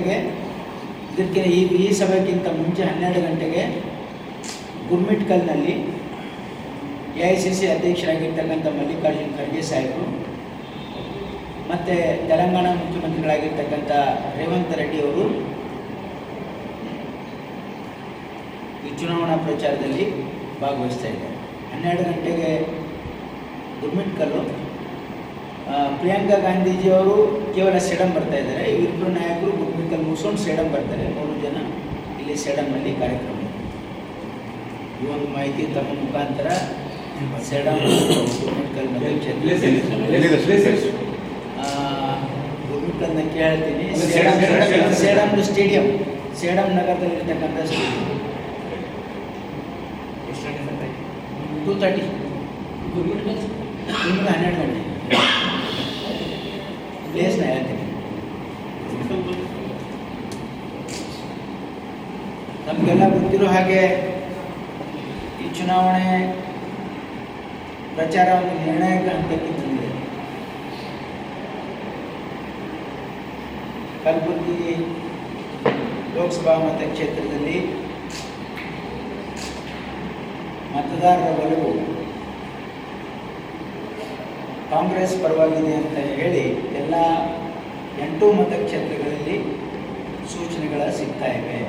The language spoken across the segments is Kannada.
ಗಂಟೆಗೆ, ಇದಕ್ಕೆ ಈ ಈ ಸಭೆಗಿಂತ ಮುಂಚೆ ಹನ್ನೆರಡು ಗಂಟೆಗೆ ಗುರ್ಮಿಟ್ಕಲ್ನಲ್ಲಿ ಎ ಐ ಸಿ ಸಿ ಅಧ್ಯಕ್ಷರಾಗಿರ್ತಕ್ಕಂಥ ಮಲ್ಲಿಕಾರ್ಜುನ್ ಖರ್ಗೆ ಸಾಹೇಬರು ಮತ್ತು ತೆಲಂಗಾಣ ಮುಖ್ಯಮಂತ್ರಿಗಳಾಗಿರ್ತಕ್ಕಂಥ ರೇವಂತ್ ರೆಡ್ಡಿ ಅವರು ಈ ಚುನಾವಣಾ ಪ್ರಚಾರದಲ್ಲಿ ಭಾಗವಹಿಸ್ತಾ ಇದ್ದಾರೆ. ಹನ್ನೆರಡು ಗಂಟೆಗೆ ಗುರ್ಮಿಟ್ಕಲ್ಲು ಪ್ರಿಯಾಂಕಾ ಗಾಂಧೀಜಿಯವರು ಕೇವಲ ಸೇಡಂ ಬರ್ತಾ ಇದ್ದಾರೆ. ಇಬ್ಬರು ನಾಯಕರು ಗುರ್ಮಿಟ್ಕಲ್ ಮುಗಿಸ್ಕೊಂಡು ಸೇಡಂ ಬರ್ತಾರೆ. ಮೂರು ಜನ ಇಲ್ಲಿ ಸೇಡಂನಲ್ಲಿ ಕಾರ್ಯಕ್ರಮ. ಈ ಒಂದು ಮಾಹಿತಿ ತಮ್ಮ ಮುಖಾಂತರ ಕ್ಷೇತ್ರ ಗುರುಕಲ್ನ ಕೇಳ್ತೀನಿ. ಸೇಡಮ್ ಸ್ಟೇಡಿಯಂ ಸೇಡಂ ನಗರದಲ್ಲಿರ್ತಕ್ಕಂಥ ಸ್ಟೇಡಿಯಂ. ಟೂ ತರ್ಟಿ ನಿಮ್ಗೆ ಹನ್ನೆರಡು ಗಂಟೆ ಪ್ಲೇಸ್ನ ಹೇಳ್ತೀನಿ ಹಾಗೆ ಈ ಚುನಾವಣೆ ಪ್ರಚಾರ ಒಂದು ನಿರ್ಣಾಯಕ ಹಂತಕ್ಕೆ ಬಂದಿದೆ ಕಲಬುರಗಿ ಲೋಕಸಭಾ ಮತಕ್ಷೇತ್ರದಲ್ಲಿ ಮತದಾರರ ಒಲವು ಕಾಂಗ್ರೆಸ್ ಪರವಾಗಿದೆ ಅಂತ ಹೇಳಿ ಎಲ್ಲ ಎಂಟು ಮತಕ್ಷೇತ್ರಗಳಲ್ಲಿ ಸೂಚನೆಗಳ ಸಿಗ್ತಾ ಇವೆ.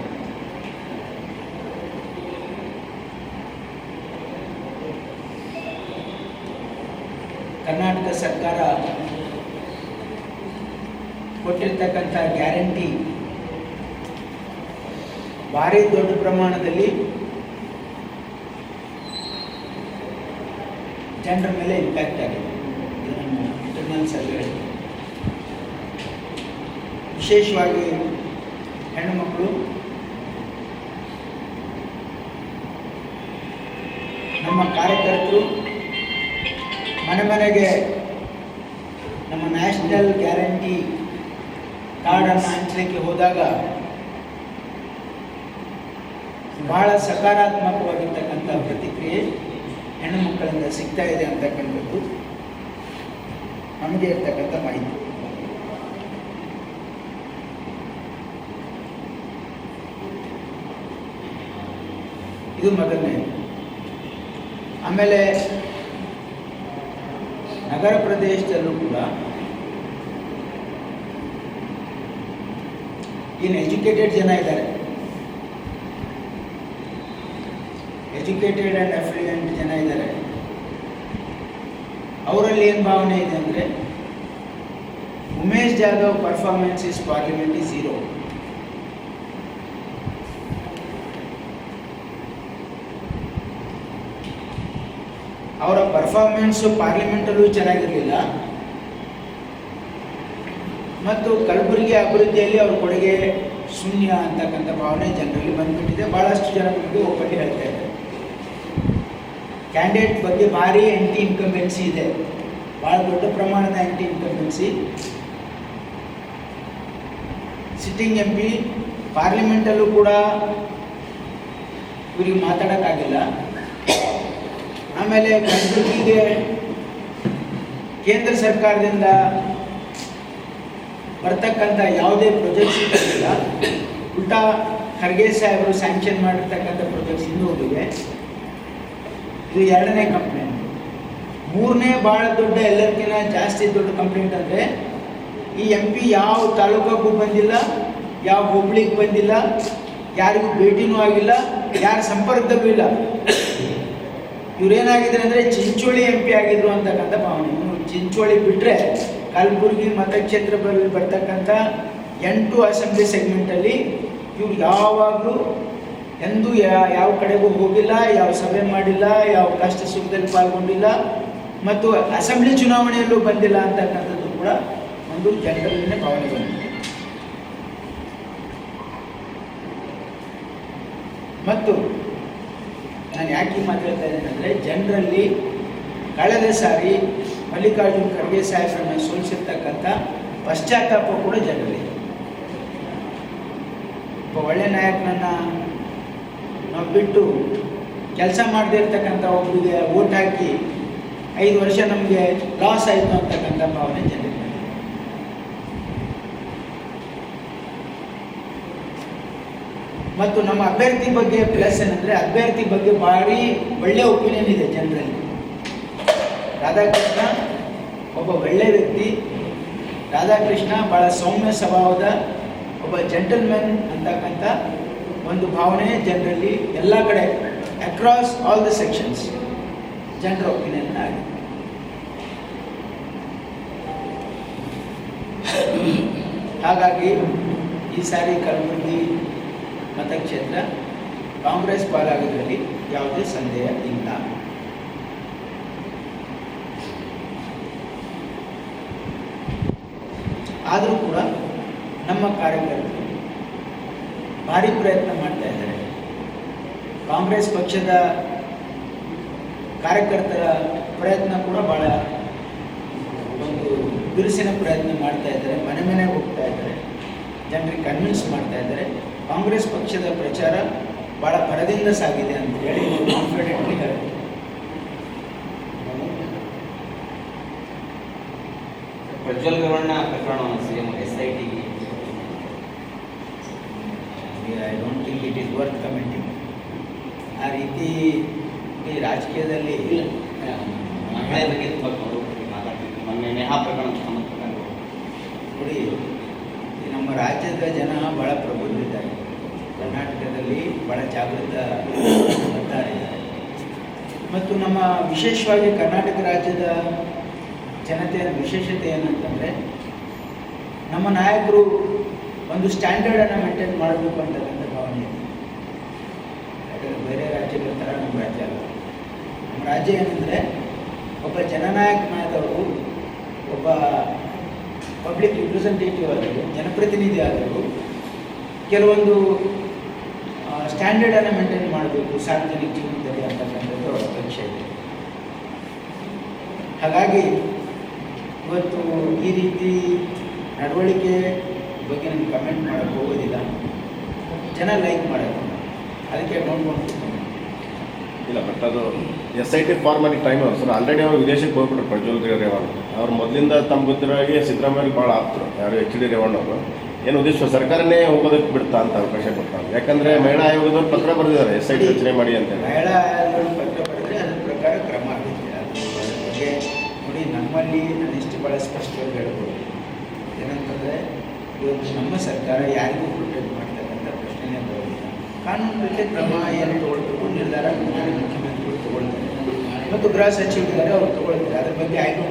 ಕರ್ನಾಟಕ ಸರ್ಕಾರ ಕೊಟ್ಟಿರ್ತಕ್ಕಂಥ ಗ್ಯಾರಂಟಿ ಭಾರಿ ದೊಡ್ಡ ಪ್ರಮಾಣದಲ್ಲಿ ಜನರ ಮೇಲೆ ಇಂಪ್ಯಾಕ್ಟ್ ಆಗಿದೆ. ವಿಶೇಷವಾಗಿ ಹೆಣ್ಣುಮಕ್ಕಳು ನಮ್ಮ ಕಾರ್ಯಕರ್ತರು ಮನೆ ಮನೆಗೆ ನಮ್ಮ ನ್ಯಾಷನಲ್ ಗ್ಯಾರಂಟಿ ಕಾರ್ಡನ್ನು ಹಂಚಲಿಕ್ಕೆ ಹೋದಾಗ ಬಹಳ ಸಕಾರಾತ್ಮಕವಾಗಿರ್ತಕ್ಕಂಥ ಪ್ರತಿಕ್ರಿಯೆ ಹೆಣ್ಣು ಮಕ್ಕಳಿಂದ ಸಿಗ್ತಾ ಇದೆ ಅಂತಕ್ಕಂಥದ್ದು ನಮಗೆ ಇರ್ತಕ್ಕಂಥ ಮಾಹಿತಿ. ಇದು ಮೊದಲನೇ. ಆಮೇಲೆ ನಗರ ಪ್ರದೇಶದಲ್ಲೂ ಕೂಡ ಏನು ಎಜುಕೇಟೆಡ್ ಜನ ಇದ್ದಾರೆ ಎಜುಕೇಟೆಡ್ ಆ್ಯಂಡ್ ಅಫ್ಲುಯೆಂಟ್ ಜನ ಇದ್ದಾರೆ ಅವರಲ್ಲಿ ಏನು ಭಾವನೆ ಇದೆ ಅಂದರೆ Umesh Jadhav performance is parliament zero ಅವರ ಪರ್ಫಾರ್ಮೆನ್ಸು ಪಾರ್ಲಿಮೆಂಟಲ್ಲೂ ಚೆನ್ನಾಗಿರಲಿಲ್ಲ. ಮತ್ತು ಕಲಬುರಗಿ ಅಭಿವೃದ್ಧಿಯಲ್ಲಿ ಅವ್ರ ಕೊಡುಗೆ ಶೂನ್ಯ ಅಂತಕ್ಕಂಥ ಭಾವನೆ ಜನರಲ್ಲಿ ಬಂದುಬಿಟ್ಟಿದೆ. ಭಾಳಷ್ಟು ಜನ ಬಗ್ಗೆ ಒಪ್ಪಿಗೆ ಹೇಳ್ತಾ ಇದ್ದಾರೆ. ಕ್ಯಾಂಡಿಡೇಟ್ ಬಗ್ಗೆ ಭಾರಿ ಎಂಟಿ ಇನ್ಕಂಬೆನ್ಸಿ ಇದೆ. ಭಾಳ ದೊಡ್ಡ ಪ್ರಮಾಣದ anti incumbency sitting M P ಪಾರ್ಲಿಮೆಂಟಲ್ಲೂ ಕೂಡ ಇವರಿಗೆ ಮಾತಾಡೋಕ್ಕಾಗಿಲ್ಲ. ಆಮೇಲೆ ಕಲಬುರಗಿಗೆ ಕೇಂದ್ರ ಸರ್ಕಾರದಿಂದ ಬರ್ತಕ್ಕಂಥ ಯಾವುದೇ ಪ್ರೊಜೆಕ್ಟ್ಸ್ ಇರಲಿಲ್ಲ ಉಲ್ಟಾ ಖರ್ಗೆ ಸಾಹೇಬರು ಸ್ಯಾಂಕ್ಷನ್ ಮಾಡಿರ್ತಕ್ಕಂಥ ಪ್ರೊಜೆಕ್ಟ್ಸ್ ಇನ್ನೂ ಹೋಗಿವೆ ಇದು ಎರಡನೇ ಕಂಪ್ಲೇಂಟ್ ಮೂರನೇ ಭಾಳ ದೊಡ್ಡ ಎಲ್ಲರಿಗಿಂತ ಜಾಸ್ತಿ ದೊಡ್ಡ ಕಂಪ್ಲೇಂಟ್ ಅಂದರೆ ಈ ಎಂ ಪಿ ಯಾವ ತಾಲೂಕಕ್ಕೂ ಬಂದಿಲ್ಲ, ಯಾವ ಹುಬ್ಳಿಗೆ ಬಂದಿಲ್ಲ, ಯಾರಿಗೂ ಭೇಟಿನೂ ಆಗಿಲ್ಲ, ಯಾರ ಸಂಪರ್ಕದಲ್ಲೂ ಇಲ್ಲ. ಇವ್ರೇನಾಗಿದ್ದಾರೆ ಅಂದರೆ ಚಿಂಚೋಳಿ ಎಂ ಪಿ ಆಗಿದ್ರು ಅಂತಕ್ಕಂಥ ಭಾವನೆ. ಇನ್ನು ಚಿಂಚೋಳಿ ಬಿಟ್ಟರೆ ಕಲಬುರಗಿ ಮತಕ್ಷೇತ್ರದಲ್ಲಿ ಬರ್ತಕ್ಕಂಥ ಎಂಟು ಅಸೆಂಬ್ಲಿ ಸೆಗ್ಮೆಂಟಲ್ಲಿ ಇವ್ರು ಯಾವಾಗಲೂ ಎಂದೂ ಯಾವ ಕಡೆಗೂ ಹೋಗಿಲ್ಲ, ಯಾವ ಸಭೆ ಮಾಡಿಲ್ಲ, ಯಾವ ಕಷ್ಟ ಸುಖದಲ್ಲಿ ಪಾಲ್ಗೊಂಡಿಲ್ಲ ಮತ್ತು ಅಸೆಂಬ್ಲಿ ಚುನಾವಣೆಯಲ್ಲೂ ಬಂದಿಲ್ಲ ಅಂತಕ್ಕಂಥದ್ದು ಕೂಡ ಒಂದು ಜನರಲ್ಲಿನ ಭಾವನೆ ಬಂದಿದೆ. ಮತ್ತು ನಾನು ಯಾಕೆ ಮಾತಾಡ್ತಾ ಇದ್ದೇನೆ ಅಂದರೆ ಜನರಲ್ಲಿ ಕಳೆದ ಸಾರಿ ಮಲ್ಲಿಕಾರ್ಜುನ್ ಖರ್ಗೆ ಸಾಹೇಬ್ರನ್ನ ಸೋಲಿಸಿರ್ತಕ್ಕಂಥ ಪಶ್ಚಾತ್ತಾಪ ಕೂಡ ಜನರಲ್ಲಿ ಒಬ್ಬ ಒಳ್ಳೆ ನಾಯಕನನ್ನ ನಾವು ಬಿಟ್ಟು ಕೆಲಸ ಮಾಡದೇ ಇರ್ತಕ್ಕಂಥ ಒಬ್ಬರಿಗೆ ಓಟ್ ಹಾಕಿ ಐದು ವರ್ಷ ನಮಗೆ ಲಾಸ್ ಆಯಿತು ಅಂತಕ್ಕಂಥ ಭಾವನೆ ಜನರಿಗೆ ಬಂದಿದೆ. ಮತ್ತು ನಮ್ಮ ಅಭ್ಯರ್ಥಿ ಬಗ್ಗೆ ಪ್ಲಸ್ ಏನಂದರೆ ಅಭ್ಯರ್ಥಿ ಬಗ್ಗೆ ಭಾರಿ ಒಳ್ಳೆಯ ಒಪಿನಿಯನ್ ಇದೆ ಜನರಲ್ಲಿ. ರಾಧಾಕೃಷ್ಣ ಒಬ್ಬ ಒಳ್ಳೆ ವ್ಯಕ್ತಿ. ರಾಧಾಕೃಷ್ಣ ಭಾಳ ಸೌಮ್ಯ ಸ್ವಭಾವದ ಒಬ್ಬ ಜೆಂಟಲ್ಮೆನ್ ಅಂತಕ್ಕಂಥ ಒಂದು ಭಾವನೆ ಜನರಲ್ಲಿ ಎಲ್ಲ ಕಡೆ ಅಕ್ರಾಸ್ ಆಲ್ ದ ಸೆಕ್ಷನ್ಸ್ ಜನರ ಒಪಿನಿಯನ್ ಆಗಿದೆ. ಹಾಗಾಗಿ ಈ ಸಾರಿ ಕಲಬುರಗಿ ಮತಕ್ಷೇತ್ರ ಕಾಂಗ್ರೆಸ್ ಪಾಲಾಗೋದ್ರಲ್ಲಿ ಯಾವುದೇ ಸಂದೇಹ ಇಲ್ಲ. ಆದರೂ ಕೂಡ ನಮ್ಮ ಕಾರ್ಯಕರ್ತರು ಭಾರಿ ಪ್ರಯತ್ನ ಮಾಡ್ತಾ ಇದ್ದಾರೆ. ಕಾಂಗ್ರೆಸ್ ಪಕ್ಷದ ಕಾರ್ಯಕರ್ತರ ಪ್ರಯತ್ನ ಕೂಡ ಭಾಳ ಒಂದು ಬಿರುಸಿನ ಪ್ರಯತ್ನ ಮಾಡ್ತಾ ಇದ್ದಾರೆ. ಮನೆ ಮನೆಗೆ ಹೋಗ್ತಾ ಇದ್ದಾರೆ. ಜನರಿಗೆ ಕನ್ವಿನ್ಸ್ ಮಾಡ್ತಾ ಇದ್ದಾರೆ. ಕಾಂಗ್ರೆಸ್ ಪಕ್ಷದ ಪ್ರಚಾರ ಭಾಳ ಭರದಿಂದ ಸಾಗಿದೆ ಅಂತ ಹೇಳಿ ಕಾನ್ಫಿಡೆಂಟ್ಲಿ ಹೇಳ್ಬೋದು ಪ್ರಜ್ವಲ್ ರೇವಣ್ಣ ಪ್ರಕರಣವನ್ನು ಸಿಎಂ ಎಸ್ ಐ ಟಿಗೆ I don't think it is worth commenting ಆ ರೀತಿ ಈ ರಾಜಕೀಯದಲ್ಲಿ ಮಹಿಳೆ ಬಗ್ಗೆ ತುಂಬ ಮಾತಾಡ್ತೀವಿ ಮೊನ್ನೆ ನೇಹಾ ಪ್ರಕರಣ ಸಂಬಂಧಪಟ್ಟಂಗೆ ನೋಡಿ ನಮ್ಮ ರಾಜ್ಯದ ಜನ ಭಾಳ ಪ್ರಬುದ್ಧರಿದ್ದಾರೆ ಕರ್ನಾಟಕದಲ್ಲಿ ಭಾಳ ಜಾಗೃತ ಬರ್ತಾರೆ ಮತ್ತು ನಮ್ಮ ವಿಶೇಷವಾಗಿ ಕರ್ನಾಟಕ ರಾಜ್ಯದ ಜನತೆಯ ವಿಶೇಷತೆ ಏನಂತಂದರೆ ನಮ್ಮ ನಾಯಕರು ಒಂದು ಸ್ಟ್ಯಾಂಡರ್ಡನ್ನು ಮೇಂಟೈನ್ ಮಾಡಬೇಕು ಅಂತಕ್ಕಂಥ ಭಾವನೆ ಇದೆ. ಯಾಕಂದರೆ ಬೇರೆ ರಾಜ್ಯಗಳ ಥರ ನಮ್ಮ ರಾಜ್ಯ ಅಲ್ಲ. ನಮ್ಮ ರಾಜ್ಯ ಏನಂದರೆ, ಒಬ್ಬ ಜನನಾಯಕನಾದವರು, ಒಬ್ಬ ಪಬ್ಲಿಕ್ ರಿಪ್ರೆಸೆಂಟೇಟಿವ್ ಆದರು ಜನಪ್ರತಿನಿಧಿ ಆದರು ಕೆಲವೊಂದು ಸ್ಟ್ಯಾಂಡರ್ಡನ್ನು ಮೇಂಟೈನ್ ಮಾಡಬೇಕು, ಸಾರ್ವಜನಿಕ ಜೀವನದಲ್ಲಿ ಅಂತಕ್ಕಂಥದ್ದು ಅವರ ಅಪೇಕ್ಷೆ ಇದೆ. ಹಾಗಾಗಿ ಇವತ್ತು ಈ ರೀತಿ ನಡವಳಿಕೆ ಬಗ್ಗೆ ನಾನು ಕಮೆಂಟ್ ಮಾಡೋಕ್ಕೆ ಹೋಗೋದಿಲ್ಲ. ಜನ ಲೈಕ್ ಮಾಡೋದು ಅದಕ್ಕೆ ನೋಡ್ಕೊಂಡು ಇಲ್ಲ ಬಟ್ ಅದು S I T formally time sir already ಅವ್ರು ವಿದೇಶಕ್ಕೆ ಹೋಗ್ಬಿಟ್ರು, ಪ್ರಜ್ವಲ್ ರೇವಣ್ಣ. ಅವ್ರು ಮೊದಲಿಂದ ತಮ್ಮ ಗೊತ್ತಿರೋ ಹಾಗೆ ಸಿದ್ದರಾಮಯ್ಯ ಭಾಳ ಆಪ್ತರು. ಯಾರು ಎಚ್ ಡಿ ರೇವಣ್ಣ ಅವರು ಏನು ಉದ್ದೇಶ? ಸರ್ಕಾರನೇ ಹೋಗೋದಕ್ಕೆ ಬಿಡ್ತಾ ಅಂತ ಅವಕಾಶ ಕೊಡ್ತಾರೆ ಯಾಕಂದ್ರೆ ಮಹಿಳಾ ಆಯೋಗದವ್ರು ಪತ್ರ ಬರೆದಿದ್ದಾರೆ ಎಸ್ ಐ ಟಿ ರಚನೆ ಮಾಡಿ ಅಂತ ಹೇಳಿ. ಮಹಿಳಾ ಆಯೋಗಗಳು ಪತ್ರ ಬರೆದ್ರೆ ಅದ್ರ ಪ್ರಕಾರ ಕ್ರಮ ಆಗುತ್ತೆ. ಅದ್ರ ಬಗ್ಗೆ ನೋಡಿ ನಮ್ಮಲ್ಲಿ ನಾನು ಇಷ್ಟು ಭಾಳ ಸ್ಪಷ್ಟವಾಗಿ ಹೇಳ್ಬೋದು. ಏನಂತಂದರೆ ಇವತ್ತು ನಮ್ಮ ಸರ್ಕಾರ ಯಾರಿಗೂ ಪ್ರೊಟೆಕ್ಟ್ ಮಾಡ್ತಕ್ಕಂಥ ಪ್ರಶ್ನೆ ಬರೋದಿಲ್ಲ ಕಾನೂನು ರೀತಿ ಕ್ರಮ ಏನು ತೊಗೊಳ್ಬೇಕು? ನಿರ್ಧಾರ ಮಾಡಿ ಮುಖ್ಯಮಂತ್ರಿಗಳು ತೊಗೊಳ್ತಾರೆ. ಮತ್ತು ಗೃಹ ಸಚಿವರಿದ್ದಾರೆ ಅವ್ರು ತೊಗೊಳ್ತಾರೆ. ಅದ್ರ ಬಗ್ಗೆ ಆಯ್ಕೆ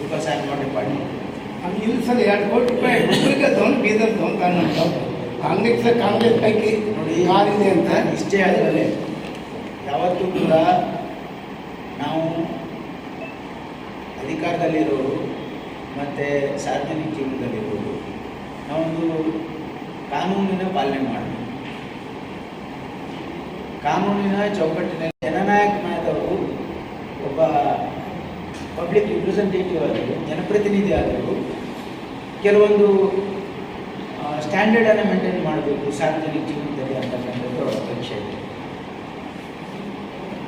ಬಿಕಾಸ್ ಐ ನಾಟ್ ಮಾಡಿ ಪಾರ್ಟಿ ಅಲ್ಲಿ ಇಲ್ಲಿ ಸರ್ ಎರಡು ಕೋಟಿ ರೂಪಾಯಿ ತಗೊಂಡು ಬೀದರ್ ಕಾಂಗ್ರೆಸ್ ಕಾಂಗ್ರೆಸ್ ಪೈಕಿ ನೋಡಿ ಯಾರಿದೆ ಅಂತ? ಇಷ್ಟೇ ಆದರೆ ಯಾವತ್ತೂ ಕೂಡ ನಾವು ಅಧಿಕಾರದಲ್ಲಿರೋರು ಮತ್ತು ಸಾರ್ವಜನಿಕ ಜೀವನದಲ್ಲಿರೋರು ನಾವೊಂದು ಕಾನೂನಿನ ಪಾಲನೆ ಮಾಡಬೇಕು. ಕಾನೂನಿನ ಚೌಕಟ್ಟಿನಲ್ಲಿ ಜನನಾಯಕನಾದವರು ಒಬ್ಬ ಪಬ್ಲಿಕ್ ರಿಪ್ರೆಸೆಂಟೇಟಿವ್ ಆದರು ಜನಪ್ರತಿನಿಧಿ ಆದರು ಕೆಲವೊಂದು ಸ್ಟ್ಯಾಂಡರ್ಡನ್ನು ಮೇಂಟೈನ್ ಮಾಡಬೇಕು, ಸಾರ್ವಜನಿಕ ಜೀವನದಲ್ಲಿ ಅಂತಕ್ಕಂಥದ್ದು ಅವರ ಅಪೇಕ್ಷೆ ಇದೆ.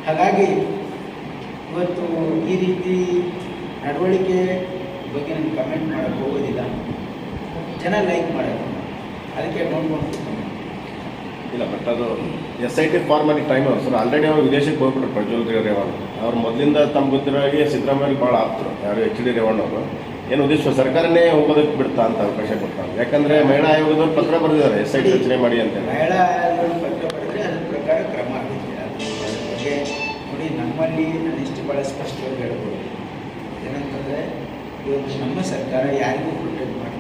ಹಾಗಾಗಿ ಇವತ್ತು ಈ ರೀತಿ ನಡವಳಿಕೆ ಬಗ್ಗೆ ನಾನು ಕಮೆಂಟ್ ಮಾಡೋಕ್ಕೆ ಹೋಗೋದಿಲ್ಲ. ಜನ ಲೈಕ್ ಮಾಡೋದು ಅದಕ್ಕೆ ನೋಡ್ಕೊಂಡು ಇಲ್ಲ ಬಟ್ ಅದು S I T formally time sir already ಅವ್ರು ವಿದೇಶಕ್ಕೆ ಹೋಗ್ಬಿಟ್ರು ಪ್ರಜ್ವಲ್ ರೇವಣ್ಣ ಅವ್ರು ಮೊದಲಿಂದ ತಮ್ಮ ಗೊತ್ತಿರೋ ಹಾಗೆ ಸಿದ್ದರಾಮಯ್ಯ ಭಾಳ ಆಪ್ತರು. ಯಾರು ಎಚ್ ಡಿ ರೇವಣ್ಣ ಅವರು ಏನು ಉದ್ದೇಶ? ಸರ್ಕಾರನೇ ಹೋಗೋದಕ್ಕೆ ಬಿಡ್ತಾ ಅಂತ ಅವಕಾಶ ಕೊಡ್ತಾರೆ ಯಾಕಂದ್ರೆ ಮಹಿಳಾ ಆಯೋಗದವ್ರು ಪತ್ರ ಬರೆದಿದ್ದಾರೆ. ಎಸ್ ಐ ರಚನೆ ಮಾಡಿ ಅಂತ. ಹೇಳಿ ಮಹಿಳಾ ಪ್ರಕಾರ ಕ್ರಮ ಆಗಿದೆ ನೋಡಿ, ನಮ್ಮಲ್ಲಿ ನಾನು ಇಷ್ಟು ಭಾಳ ಸ್ಪಷ್ಟವಾಗಿ ಹೇಳ್ಬೋದು. ಏನಂತಂದರೆ ಇವತ್ತು ನಮ್ಮ ಸರ್ಕಾರ ಯಾರಿಗೂ ಪ್ರೊಟೆಕ್ಟ್ ಬರೋದಿಲ್ಲ